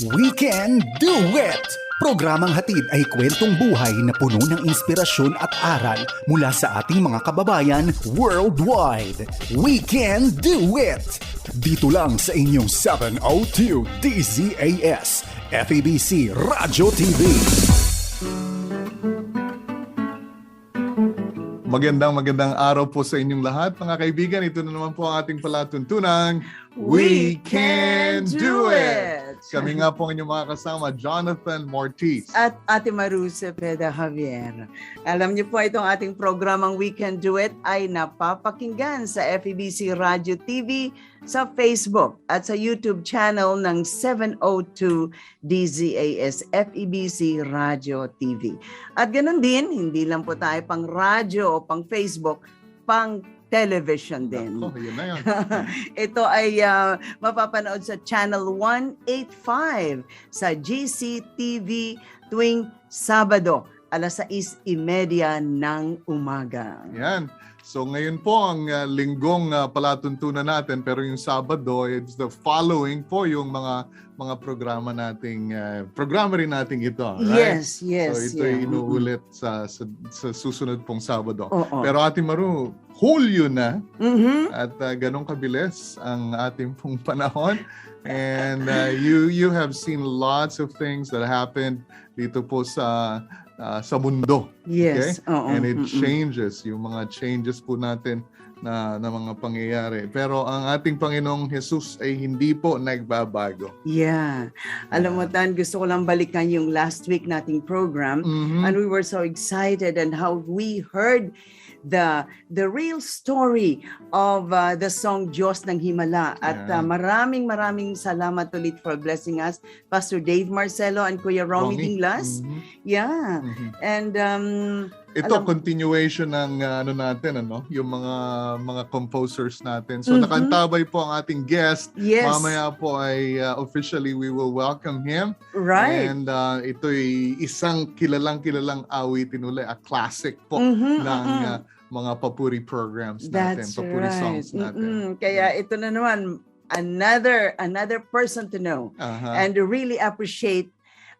We Can Do It! Programang hatid ay kwentong buhay na puno ng inspirasyon at aral mula sa ating mga kababayan worldwide. We Can Do It! Dito lang sa inyong 702 DZAS, FEBC Radio TV. Magandang magandang araw po sa inyong lahat mga kaibigan. Ito na naman po ang ating palatuntunang We Can Do It! Kami nga po inyong mga kasama, Jonathan Mortiz. At Ate Maru Cepeda Javier. Alam niyo po itong ating programang We Can Do It ay napapakinggan sa FEBC Radio TV, sa Facebook at sa YouTube channel ng 702 DZAS FEBC Radio TV. At ganun din, hindi lang po tayo pang radyo o pang Facebook, pang television din. Oh, yun na yun. Ito ay ah, mapapanood sa Channel 185 sa GCTV tuwing Sabado, alas 6.30 ng umaga. Yan. So ngayon po ang uh, linggong uh, palatuntunan natin pero yung Sabado it's the following po yung mga mga programa nating uh, programa rin nating ito, right? Yes, yes. so ito yeah. inuulit sa, sa sa susunod pong Sabado. Oo. Pero Ate Maru, Hulyo na Mhm. at uh, ganong kabilis ang ating pong panahon and uh, you you have seen lots of things that happened dito po sa uh, sa mundo Yes. oo. and it Mm-mm. changes yung mga changes po natin na, na mga pangyayari pero ang ating Panginoong Jesus ay hindi po nagbabago Yeah. Alam mo, Tan, gusto ko lang balikan yung last week nating program. Mhm. and we were so excited and how we heard the the real story of uh, the song Diyos ng Himala at Yeah. uh, maraming maraming salamat ulit for blessing us Pastor Dave Marcelo and Kuya Romy, Dinglas Mhm. yeah Mhm. and um Ito Alam- continuation ng uh, ano natin ano, yung mga mga composers natin. So Mhm. nakantabay po ang ating guest. yes Mamaya po ay uh, officially we will welcome him. right And uh, ito'y isang kilalang kilalang awitin uli, a classic po Mhm, ng uh, mga papuri programs natin, That's papuri right. songs natin. Mm-mm. Kaya ito na naman another another person to know Aha. and to really appreciate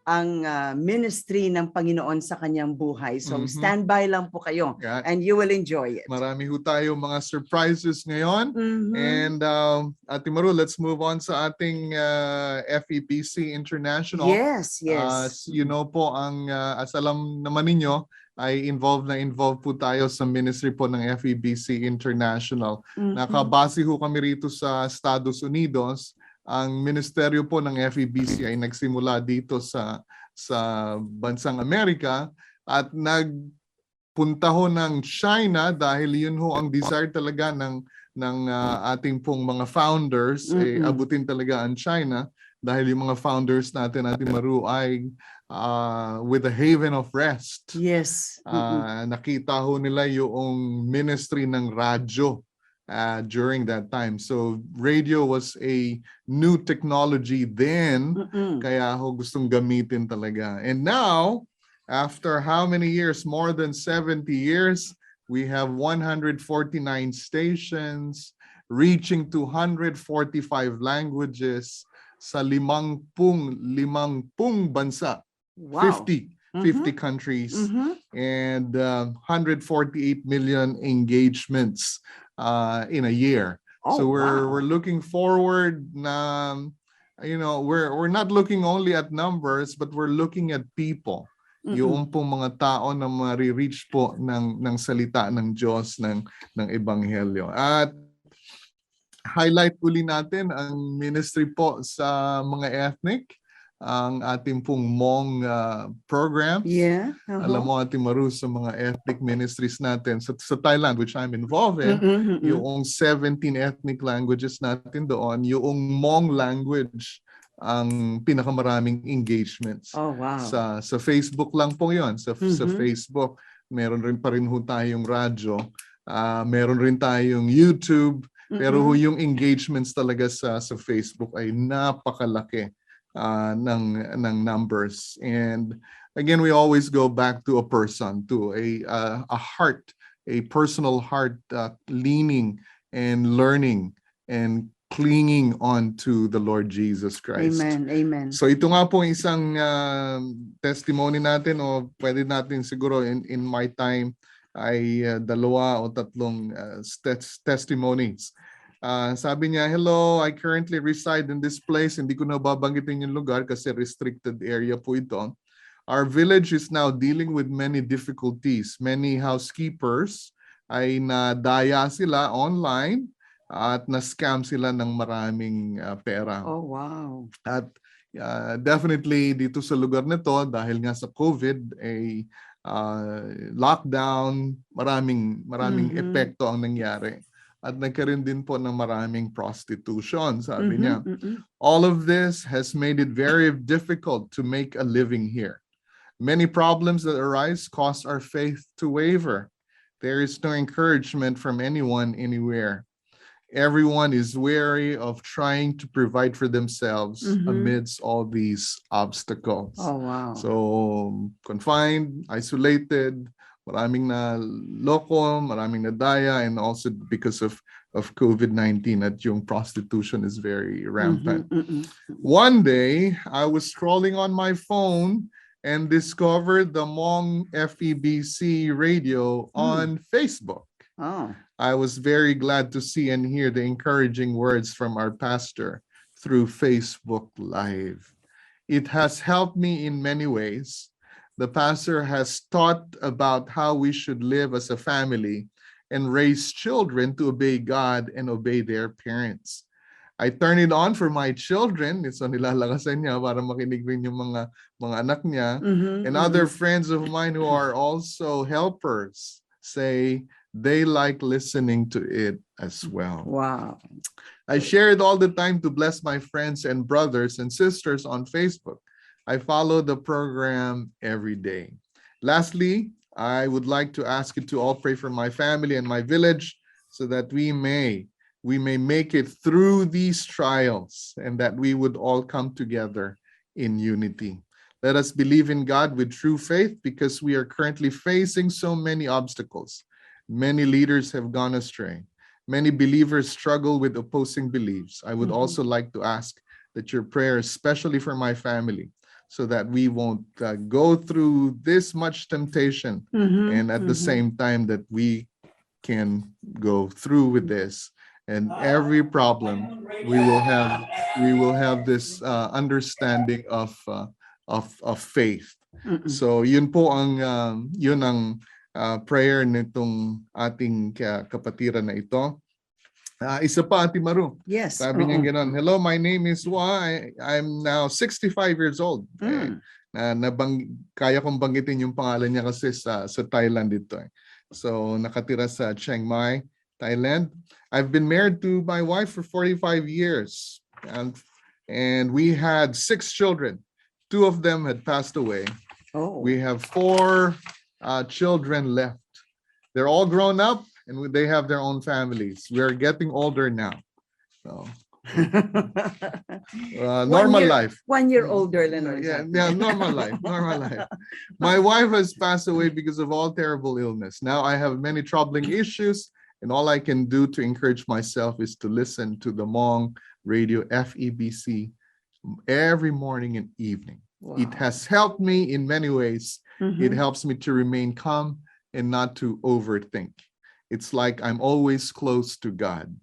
ang uh, ministry ng Panginoon sa kanyang buhay. So Mhm. stand by lang po kayo Yeah. and you will enjoy it. Marami ho tayo mga surprises ngayon. Mhm. And um, Ate Maru, let's move on sa ating uh, FEBC International. yes, yes. Uh, you know po, ang uh, as alam naman ninyo, ay involved na involved po tayo sa ministry po ng FEBC International. Mhm. Nakabase ho kami rito sa Estados Unidos. Ang ministeryo po ng FEBC ay nagsimula dito sa sa bansang Amerika at nagpunta ho ng China dahil yun ho ang desire talaga ng ng ah, ating pong mga founders eh, Mm-mm. abutin talaga ang China dahil yung mga founders natin natin Maru ay ah, with a haven of rest. Yes. Mhm. Ah, nakita ho nila yung ministry ng radyo ah, during that time. So radio was a new technology then, Mm-mm. kaya ho gustong gamitin talaga. And now, after how many years? More than 70 years, we have 149 stations reaching to 145 languages sa limangpung limangpung bansa, Wow. 50 Mhm. 50 countries Mhm. and um, 148 million engagements uh, in a year. Oh, so we're wow. we're looking forward na you know we're we're not looking only at numbers but we're looking at people. Mm-mm. Yung pong mga tao na mari-reach po ng ng salita ng Diyos ng ng ebanghelyo. At highlight uli natin ang ministry po sa mga ethnic ang ating pong Hmong uh, program. Yeah. uh-huh. Alam mo, Ate Maru, sa mga ethnic ministries natin sa, sa Thailand, which I'm involved in, Mm-mm, mm-mm. yung 17 ethnic languages natin doon, yung Hmong language ang pinakamaraming engagements. Oh, wow. Sa sa Facebook lang po 'yon. Sa sa Mhm. Facebook, meron rin pa rin ho tayong radyo. Ah, meron rin tayong YouTube, pero ho Mm-mm. yung engagements talaga sa sa Facebook ay napakalaki ah, ng ng numbers. And again, we always go back to a person, to a uh, a heart, a personal heart uh, leaning and learning and clinging on to the Lord Jesus Christ. Amen. Amen. So ito nga po ang isang um, testimony natin o pwede natin siguro in, in my time ay uh, dalawa o tatlong uh, tes- testimonies. Ah, sabi niya, hello, I currently reside in this place. Hindi ko na babanggitin yung lugar kasi restricted area po ito. Our village is now dealing with many difficulties. Many housekeepers ay nadaya sila online at na-scam sila ng maraming ah, pera. Oh, wow. At uh, definitely dito sa lugar na to dahil nga sa COVID ay uh, lockdown, maraming maraming Mhm. epekto ang nangyari. At nagkaroon din po ng maraming prostitution, sabi Mhm, niya. mhm. All of this has made it very difficult to make a living here. Many problems that arise cause our faith to waver. There is no encouragement from anyone anywhere. Everyone is wary of trying to provide for themselves Mhm. amidst all these obstacles. Oh, wow. So, confined, isolated, maraming na loko, maraming na daya, and also because of, of COVID-19 at yung prostitution is very rampant. Mhm, mhm. One day, I was scrolling on my phone and discovered the Hmong FEBC radio on Facebook. Oh. I was very glad to see and hear the encouraging words from our pastor through Facebook Live. It has helped me in many ways. The pastor has taught about how we should live as a family and raise children to obey God and obey their parents. I turn it on for my children. So nilalakasan niya para makinig rin yung mga mga anak niya. Mhm, And mhm. other friends of mine who are also helpers say they like listening to it as well. Wow. I share it all the time to bless my friends and brothers and sisters on Facebook. I follow the program every day. Lastly, I would like to ask you to all pray for my family and my village so that we may we may make it through these trials and that we would all come together in unity. Let us believe in God with true faith because we are currently facing so many obstacles. Many leaders have gone astray. Many believers struggle with opposing beliefs. I would Mhm. also like to ask that your prayers, especially for my family, so that we won't uh, go through this much temptation Mhm, and at the mhm. same time that we can go through with this and every problem we will have we will have this uh, understanding of uh, of of faith Mm-mm. so yun po ang um, yun ang uh, prayer nitong ating ka- kapatiran na ito Ah, isa pa Ate Maru Yes. sabi niya gano'n hello my name is Wa I, I'm now 65 years old Eh, Mm. na nabang kaya kong banggitin yung pangalan niya kasi sa sa Thailand dito eh. So nakatira sa Chiang Mai, Thailand. I've been married to my wife for 45 years and and we had six children. Two of them had passed away. Oh. We have four uh, children left. They're all grown up and they have their own families. We are getting older now. So uh, One normal year- life. One year older than Yeah, yeah, yeah, normal life, normal life. My wife has passed away because of all terrible illness. Now I have many troubling issues, and all I can do to encourage myself is to listen to the Mong radio FEBC every morning and evening. It has helped me in many ways. It Mhm. helps me to remain calm and not to overthink. It's like I'm always close to God.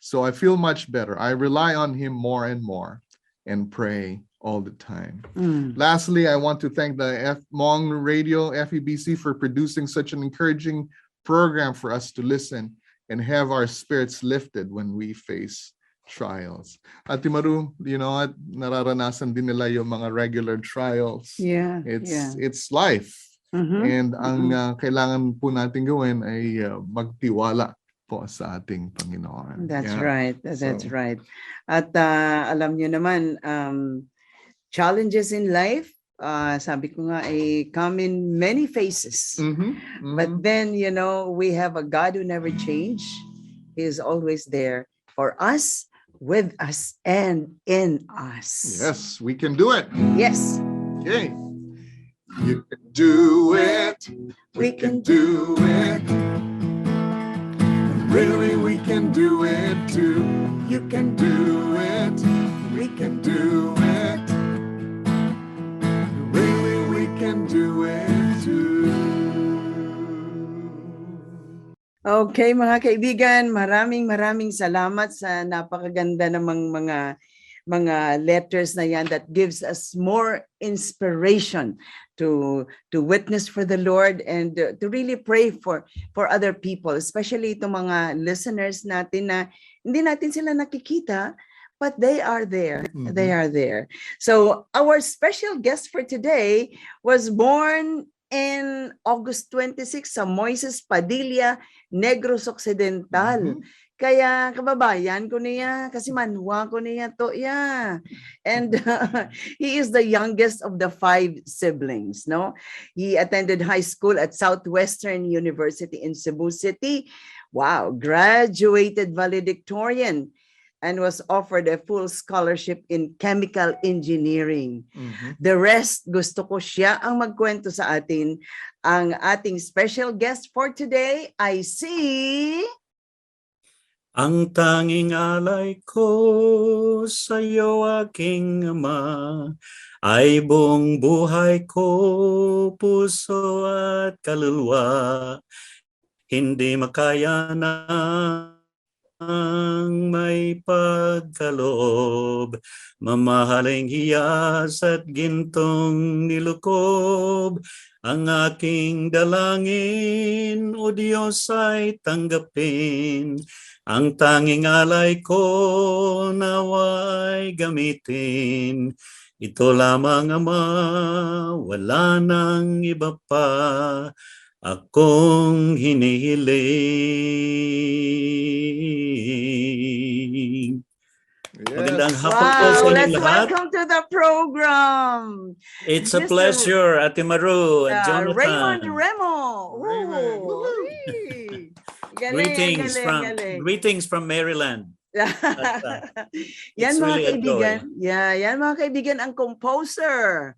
So I feel much better. I rely on Him more and more and pray all the time. Mm. Lastly, I want to thank the F Hmong Radio FEBC for producing such an encouraging program for us to listen and have our spirits lifted when we face trials. Ate Maru, you know what? Nararanasan din nila yung mga regular trials. Yeah. It's yeah. it's life. Mhm. And ang uh, kailangan po natin gawin ay uh, magtiwala po sa ating Panginoon. That's Yeah. right. That's So- right. At ah, alam nyo naman, um, challenges in life, ah, sabi ko nga, ay come in many faces. Mhm, But mhm. then, you know, we have a God who never changed. He is always there for us, with us, and in us. Yes, we can do it. Yes. Okay. You can do it. We can do it. Really, we can do it too. You can do it. We can do it. Really, we can do it too. Okay mga kaibigan, maraming maraming salamat sa napakaganda namang mga mga letters na yan that gives us more inspiration to to witness for the Lord and uh, to really pray for for other people, especially itong mga listeners natin na hindi natin sila nakikita but they are there. They are there. So our special guest for today was born in August 26 sa Moises Padilla, Negros Occidental. Mhm. Kaya kababayan ko niya, kasi manhwa ko niya to, yeah. And uh, he is the youngest of the five siblings, no? He attended high school at Southwestern University in Cebu City. Wow, graduated valedictorian and was offered a full scholarship in chemical engineering. Mhm. The rest, gusto ko siya ang magkwento sa atin. Ang ating special guest for today, I see... Ang tanging alay ko sa iyo aking ama ay buong buhay ko, puso at kaluluwa. Hindi makaya ng may pagkaloob, mamahaling hiyas at gintong nilukob. Ang aking dalangin, O Diyos, ay tanggapin. Ang tanging alay ko naway gamitin. Ito lamang ama, wala nang iba pa akong hinihiling. Magandang hapon po sa Wow, inyong let's lahat. welcome to the program. It's a Mr. pleasure, Ate Maru and Uh, Jonathan. Raymond Remo. Raymond. Galing, Greetings galing, from galing. greetings from Maryland. yan it's mga really a kaibigan. Yeah, yan mga kaibigan ang composer.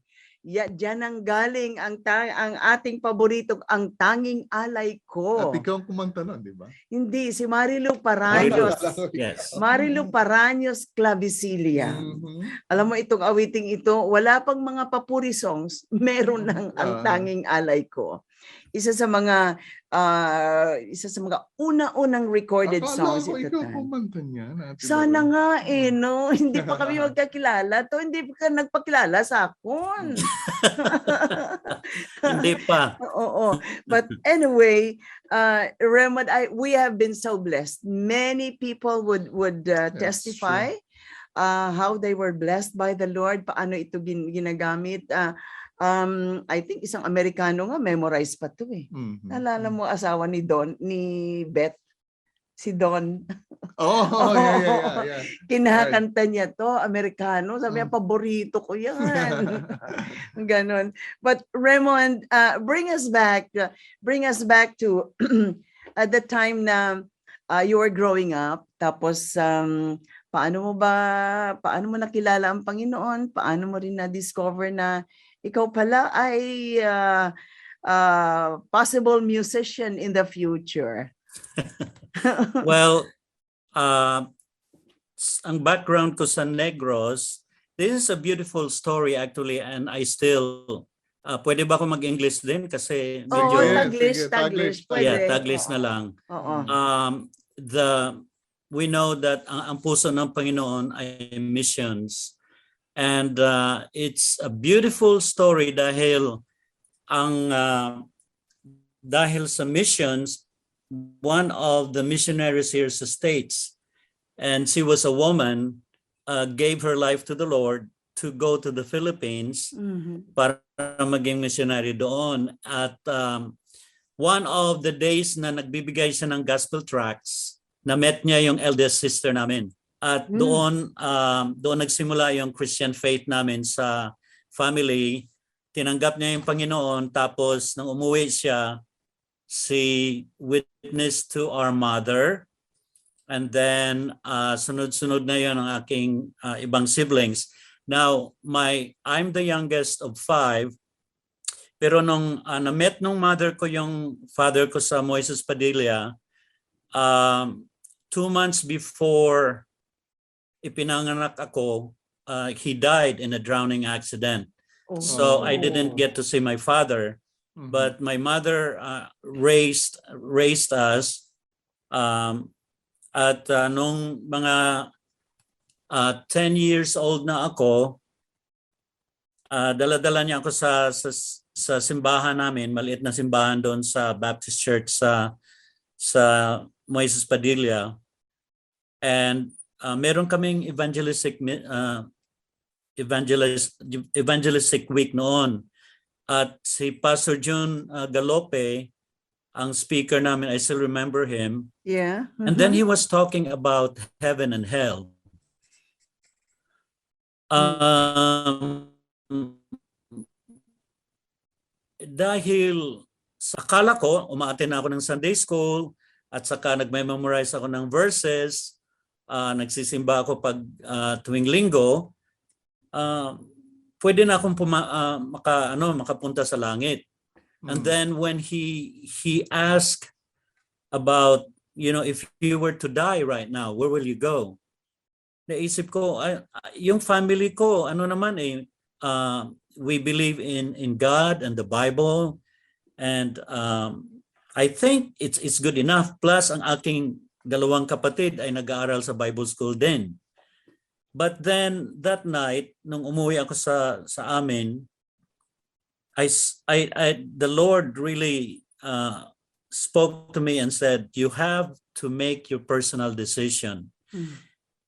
Ya, diyan ang galing ang ta- ang ating paborito, ang tanging alay ko. At ikaw ang kumanta nun, di ba? Hindi si Marilu. Paraños. Yes. Marilu Paraños Clavicilia. Mhm. Alam mo itong awiting ito, wala pang mga papuri songs, meron ng ang Ah. tanging alay ko. Isa sa mga ah, isa sa mga una-unang recorded Akala songs ko ito. ikaw kumanta niyan. Ate Sana nga eh, no? Hindi pa kami magkakilala. To, hindi ka nagpakilala sa akon. Hindi pa. Oo. But anyway, uh, Raymond, I, we have been so blessed. Many people would would uh, That's testify uh, how they were blessed by the Lord, paano ito gin- ginagamit. Uh, um, I think isang Amerikano nga, memorize pa to eh. Mhm. Naalala mo asawa ni Don, ni Beth, si Don. Oh, yeah, yeah, yeah. yeah. Kinakanta niya to, Amerikano. Sabi niya, Mm. paborito ko yan. Ganon. But Raymond, uh, bring us back, uh, bring us back to at the time na uh, you were growing up. Tapos, um, paano mo ba, paano mo nakilala ang Panginoon? Paano mo rin na-discover na ikaw pala ay uh, uh, possible musician in the future? Well, uh, ang background ko sa Negros, this is a beautiful story actually and I still, uh, pwede ba ako mag-English din? Kasi Oo, medyo, Yes, Taglish, Taglish. Taglish. Pwede. yeah, Taglish na Oo. lang. Oo. Um, the, we know that ang, ang puso ng Panginoon ay missions. And uh, it's a beautiful story dahil ang uh, dahil sa missions, one of the missionaries here sa States, and she was a woman, uh, gave her life to the Lord to go to the Philippines Mhm. para maging missionary doon. At um, one of the days na nagbibigay siya ng gospel tracts, na-met niya yung eldest sister namin. At Mm. doon, um, doon nagsimula yung Christian faith namin sa family. Tinanggap niya yung Panginoon tapos nang umuwi siya, she witnessed to our mother and then uh, sunod-sunod na yon ang aking uh, ibang siblings. Now, my I'm the youngest of five. Pero nung uh, na-met nung mother ko yung father ko sa Moises Padilla, um, two months before ipinanganak ako, uh, he died in a drowning accident. So I didn't get to see my father, Mhm. but my mother uh, raised raised us um, at uh, nung mga uh, 10 years old na ako uh, dala-dala niya ako sa, sa sa simbahan namin maliit na simbahan doon sa Baptist Church sa sa Moises Padilla and uh, meron kaming evangelistic uh, evangelist evangelistic week noon. At si Pastor June uh, Galope ang speaker namin I still remember him. Yeah. and then he was talking about heaven and hell. Um, dahil sa akala ko umaaten ako ng Sunday school at saka nagme-memorize ako ng verses ah, nagsisimba ako pag ah, tuwing linggo. Ah, pwede na akong puma, ah, maka ano makapunta sa langit. And Mm. then when he he asked about you know if you were to die right now where will you go? Naisip ko ah, yung family ko ano naman eh ah, we believe in in God and the Bible. And um, I think it's it's good enough. Plus ang aking dalawang kapatid ay nag-aaral sa Bible school din but then that night nung umuwi ako sa sa amin I, I, I- the Lord really uh, spoke to me and said, "You have to make your personal decision." Mm.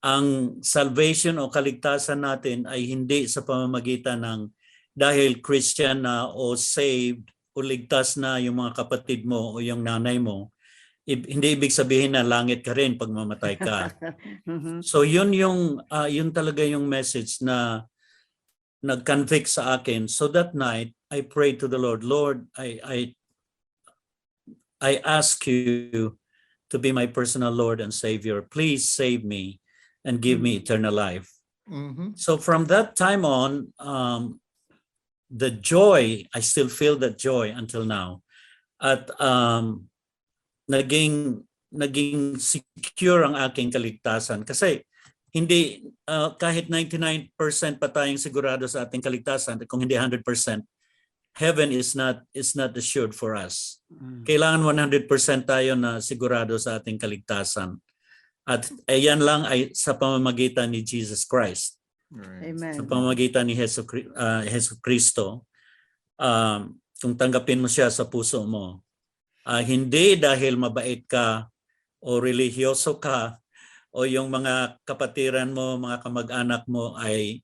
Ang salvation o kaligtasan natin ay hindi sa pamamagitan ng dahil Christian na o saved o ligtas na yung mga kapatid mo o yung nanay mo. Hindi ibig sabihin na langit ka rin pag mamatay ka. Mhm. So yun yung ah, yun talaga yung message na nag-convict sa akin. So that night I prayed to the Lord, Lord, I I I ask you to be my personal Lord and Savior. Please save me and give me eternal life. Mhm. So from that time on, um, the joy, I still feel that joy until now. At um, naging naging secure ang aking kaligtasan kasi hindi uh, kahit 99% pa tayong sigurado sa ating kaligtasan kung hindi 100% heaven is not is not assured for us Mm. kailangan 100% tayo na sigurado sa ating kaligtasan at ayan lang ay sa pamamagitan ni Jesus Christ Right. Amen. sa pamamagitan ni Heso, Kri- ah, Kristo, um, kung tanggapin mo siya sa puso mo, ah, hindi dahil mabait ka o religyoso ka o yung mga kapatiran mo, mga kamag-anak mo ay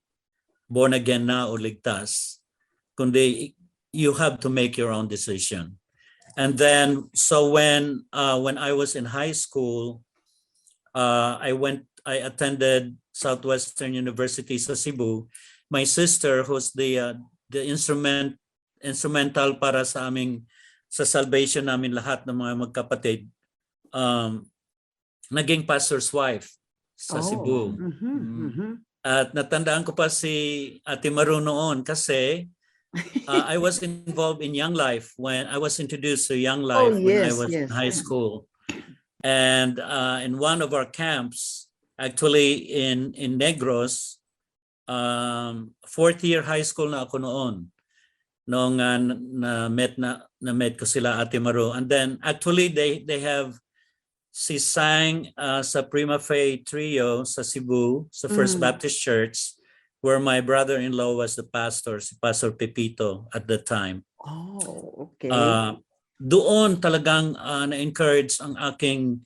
born again na o ligtas, kundi you have to make your own decision. And then, so when uh, when I was in high school, uh, I went, I attended Southwestern University sa Cebu. My sister, who's the uh, the instrument instrumental para sa aming sa salvation namin lahat ng mga magkapatid, um, naging pastor's wife sa Oh. Cebu. Mhm, Mm. mhm. At natandaan ko pa si Ate Maru noon kasi uh, I was involved in Young Life when I was introduced to Young Life when I yes, was in yes. high school. And uh, in one of our camps, actually in in Negros, um, fourth year high school na ako noon. Noong uh, na met na na met ko sila Ate Maru. And then actually they they have si sang uh, sa Prima Fe Trio sa Cebu, sa First Mm. Baptist Church, where my brother-in-law was the pastor, si Pastor Pepito at the time. Oh, okay. Uh, doon talagang uh, na-encourage ang aking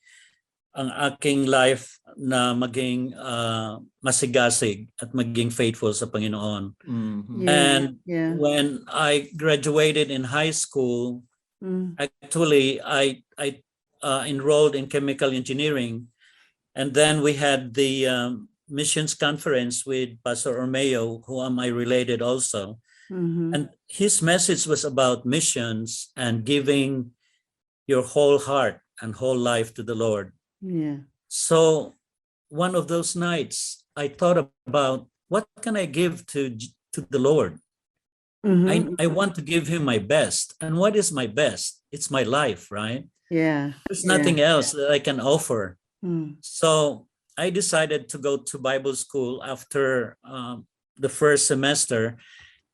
ang aking life na maging uh, masigasig at maging faithful sa Panginoon. Mhm. yeah, and yeah. When I graduated in high school, Mm. actually I I uh, enrolled in chemical engineering, and then we had the um, missions conference with Pastor Ormeo, who am I related also, Mhm. and his message was about missions and giving your whole heart and whole life to the Lord. Yeah. So one of those nights, I thought about what can I give to to the Lord. Mhm. I, I want to give him my best. And what is my best? It's my life, right? Yeah. There's Yeah. nothing else that I can offer. Mm. So I decided to go to Bible school after um, the first semester.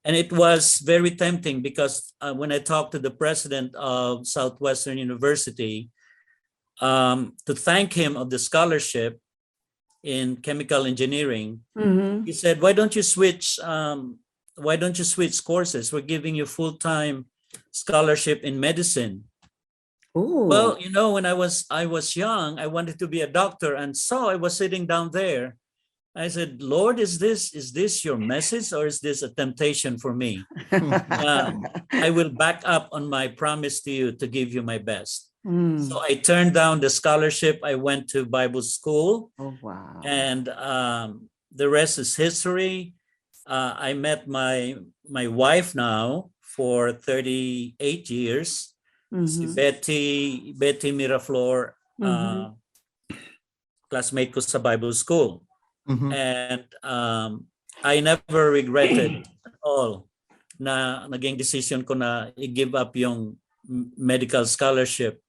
And it was very tempting because uh, when I talked to the president of Southwestern University um, to thank him of the scholarship in chemical engineering, Mhm. he said, "Why don't you switch? Um, why don't you switch courses? We're giving you full time scholarship in medicine." Ooh. Well, you know, when I was I was young, I wanted to be a doctor, and so I was sitting down there. I said, "Lord, is this is this your message, or is this a temptation for me? Uh, I will back up on my promise to you to give you my best." Mm. So I turned down the scholarship. I went to Bible school, Oh, wow. and um, the rest is history. Uh, I met my my wife now for 38 years. Si Mhm. Betty Betty Miraflor, Mhm. uh, classmate ko sa Bible school. Mhm. And um, I never regretted at all na naging decision ko na i-give up yung medical scholarship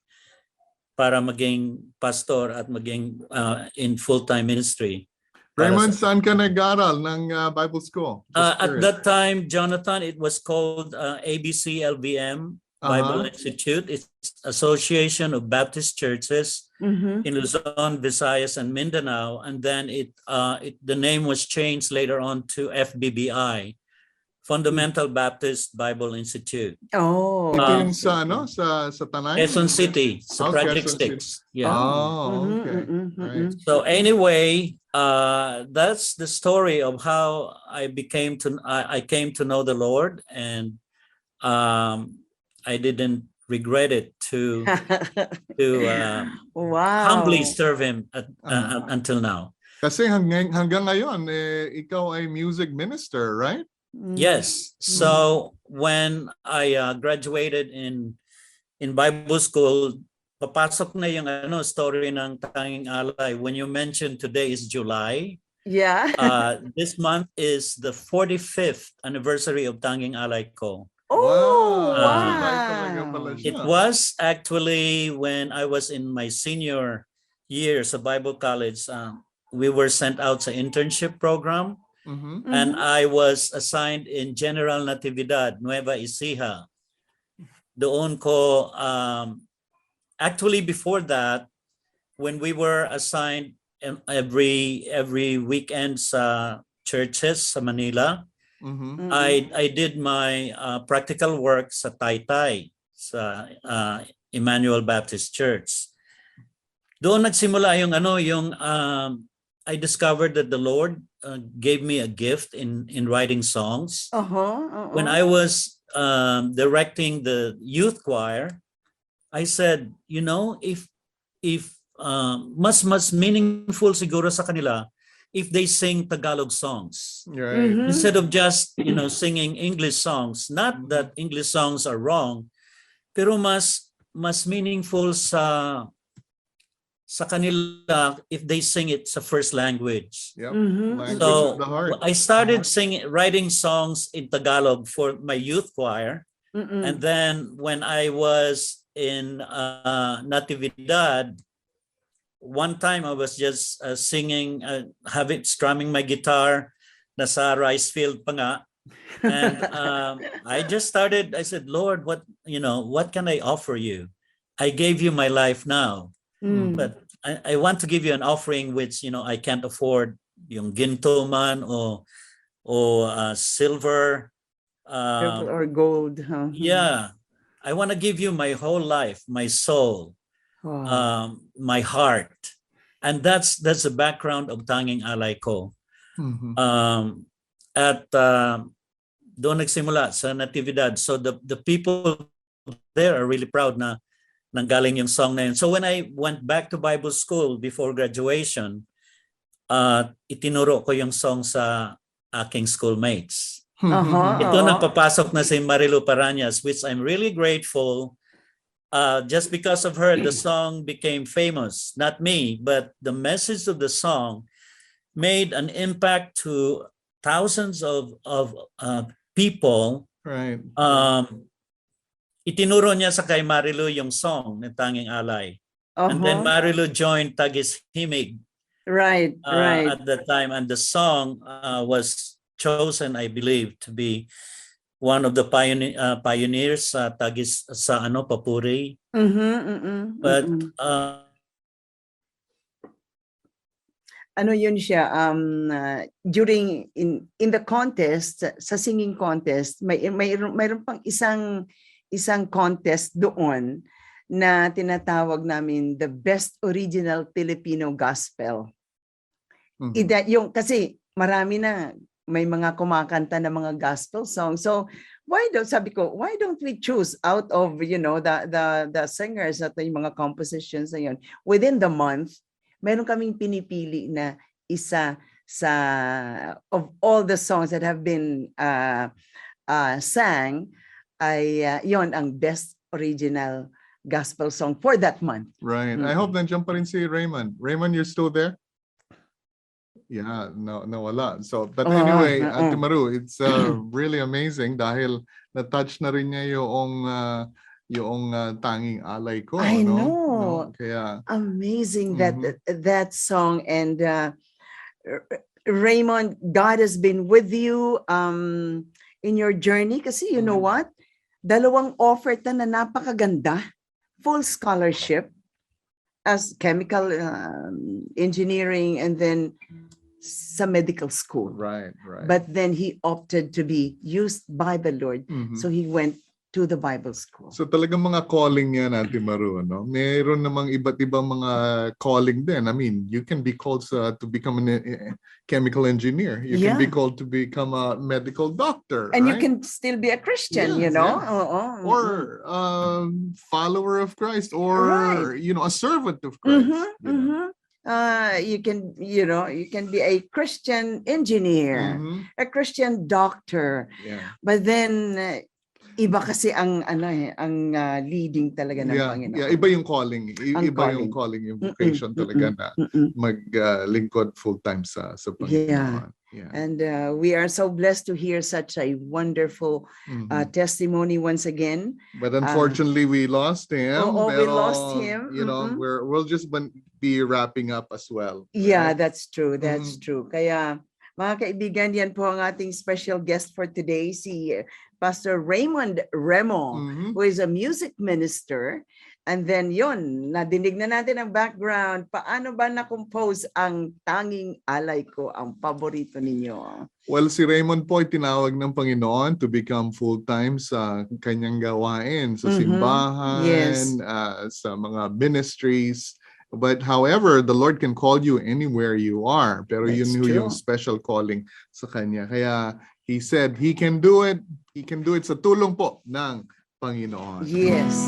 para maging pastor at maging uh, in full-time ministry. Raymond, sa- saan ka nag-aral ng uh, Bible school? Uh, at that time, Jonathan, it was called uh, ABC LVM Bible Uh-huh. Institute. It's Association of Baptist Churches Mhm. in Luzon, Visayas, and Mindanao, and then it, uh, it the name was changed later on to FBBI, Fundamental Baptist Bible Institute, Oh. Ito Uh, yung sa ano? Sa, sa Tanay? Quezon City, Oh, sa Project Quezon City. Yeah. Oh, Mhm, okay. mhm, Right. mhm. So anyway, uh, that's the story of how I became to I, I came to know the Lord, and um, I didn't regret it to to uh, wow. humbly serve Him at, uh, Ah. until now. Kasi hanggang, hanggang ngayon, eh, ikaw ay music minister, right? Yes. So when I uh, graduated in in Bible school, papasok na yung ano story ng Tanging Alay. When you mentioned today is July, Yeah. uh, this month is the 45th anniversary of Tanging Alay Ko. oh, Wow. wow. Sabay talaga pala siya. It was actually when I was in my senior year sa Bible College. Uh, we were sent out sa internship program. Mhm. and I was assigned in General Natividad, Nueva Ecija. Doon ko, um, actually before that, when we were assigned every every weekend sa churches sa Manila, Mhm. Mhm. I I did my uh, practical work sa Taytay sa uh, Emmanuel Baptist Church. Doon nagsimula yung ano yung um, I discovered that the Lord uh, gave me a gift in in writing songs. Uh-huh, uh-huh. When I was um, directing the youth choir, I said, you know, if if um, mas mas meaningful siguro sa kanila if they sing Tagalog songs Right. Mhm. instead of just you know singing English songs. Not that English songs are wrong, pero mas mas meaningful sa sa kanila if they sing it sa first language. Yep. Mhm. Language So. I started singing writing songs in Tagalog for my youth choir. Mm-mm. And then when I was in uh, Natividad, one time I was just uh, singing, uh, having strumming my guitar, nasa rice field pa nga. And um, I just started, I said, Lord, what, you know, what can I offer you? I gave you my life now, Mm. but I, I want to give you an offering which, you know, I can't afford yung ginto man o, o uh, silver. Um, or gold. Huh? yeah i want to give you my whole life my soul Wow. um my heart and that's that's the background of tanging alay ko Mhm. um at um doon nagsimula sa natividad so the the people there are really proud na nanggaling yung song na yun so when i went back to bible school before graduation uh itinuro ko yung song sa aking schoolmates Uh-huh. ito Oo. napapasok na si Marilu Parañas, which I'm really grateful. Uh, just because of her, the song became famous. Not me, but the message of the song made an impact to thousands of, of uh, people Right. um, itinuro niya sa kay Marilu yung song ng Tanging Alay. And then Uh-huh. Marilu joined Tagis Himig Right, uh, right. at the time, and the song uh, was chosen, I believe, to be one of the pioneer, uh, pioneers sa Tagis sa ano Papuri. Mhm, mhm, But mhm. uh, ano yun siya um uh, during in in the contest sa singing contest may may mayroon pang isang isang contest doon na tinatawag namin the best original Filipino gospel. Mhm. Ida, yung kasi marami na may mga kumakanta na mga gospel songs. So why don't sabi ko, why don't we choose out of you know the the the singers at yung mga compositions na yun within the month meron kaming pinipili na isa sa of all the songs that have been uh, uh, sang ay uh, yon ang best original gospel song for that month. Right. I Mm. hope nandiyan pa rin si Raymond. Raymond, you're still there? Yeah, no, nawala. So, but anyway, oo. Ate Maru, it's uh, really amazing dahil na-touch na rin niya yung uh, yung uh, tanging alay ko. I no? know. No? Kaya, amazing that Mhm. that song and uh, Raymond God has been with you um in your journey kasi you know Mhm. what dalawang offer na na napakaganda full scholarship as chemical um, engineering and then sa medical school right, right. but then he opted to be used by the Lord Mhm. so he went to the Bible school So talagang mga calling yan, Ate Maru, no? Meron namang iba't ibang mga calling din. I mean, you can be called sa, to become a chemical engineer. You can be called to become a medical doctor. and you can still be a Christian you know yes. Oo, or um, follower of Christ, or Right. you know, a servant of Christ. Mhm, you know. mhm. Uh, you can, you know, you can be a Christian engineer, Mhm. a Christian doctor, Yeah. but then uh, iba kasi ang ano eh, ang uh, leading talaga ng Yeah, Panginoon. yeah, iba yung calling. I- Ang iba yung calling, yung Mm-mm, vocation talaga mm-mm, na Mm-mm. maglingkod full-time sa, sa Panginoon. Yeah. And uh, we are so blessed to hear such a wonderful Mhm. uh, testimony once again. But unfortunately, we lost him. Oo, we pero, lost him. You know, Mhm. we're we'll just be wrapping up as well. Yeah, right? that's true. That's Mhm. true. Kaya mga kaibigan, yan po ang ating special guest for today, si uh, Pastor Raymond Remo. Mhm. who is a music minister. And then yon, nadinig na natin ang background. Paano ba na-compose ang tanging alay ko, ang paborito ninyo? Well, si Raymond po ay tinawag ng Panginoon to become full-time sa kanyang gawain, sa Mhm. simbahan, Yes. ah, sa mga ministries. But however, the Lord can call you anywhere you are. Pero yun That's ho yung special calling sa kanya. Kaya he said he can do it. He can do it sa tulong po ng Panginoon. Yes.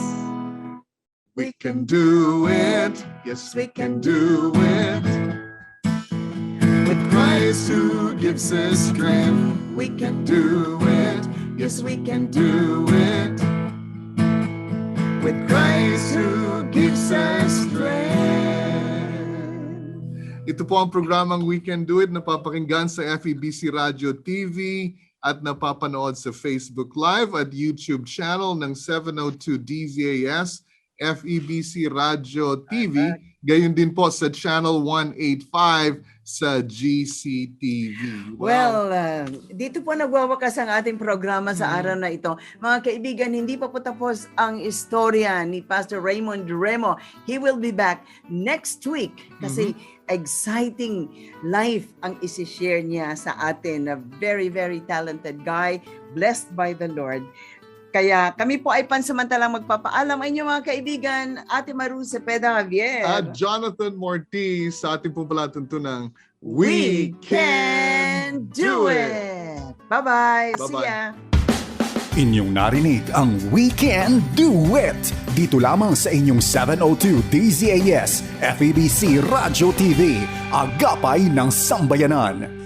We can do it. Yes, we can do it. With Christ who gives us strength, we can do it. Yes, we can do it. With Christ who gives us strength. Ito po ang programang We Can Do It na papakinggan sa FEBC Radio TV at napapanood sa Facebook Live at YouTube channel ng 702 DZAS FEBC Radio TV. Gayon din po sa Channel 185 sa GCTV. Wow. Well, uh, dito po nagwawakas ang ating programa sa Mhm. araw na ito. Mga kaibigan, hindi pa po tapos ang istorya ni Pastor Raymond Remo. He will be back next week kasi exciting life ang isi-share niya sa atin. A very, very talented guy, blessed by the Lord. Kaya kami po ay pansamantalang magpapaalam ay inyong mga kaibigan, Ate Maru Cepeda Javier. At Jonathan Mortiz sa ating pumalatuntunang We can do it! Bye-bye! See Bye-bye. ya! Inyong narinig ang We Can Do It dito lamang sa inyong 702 DZAS FEBC Radio TV, agapay ng sambayanan.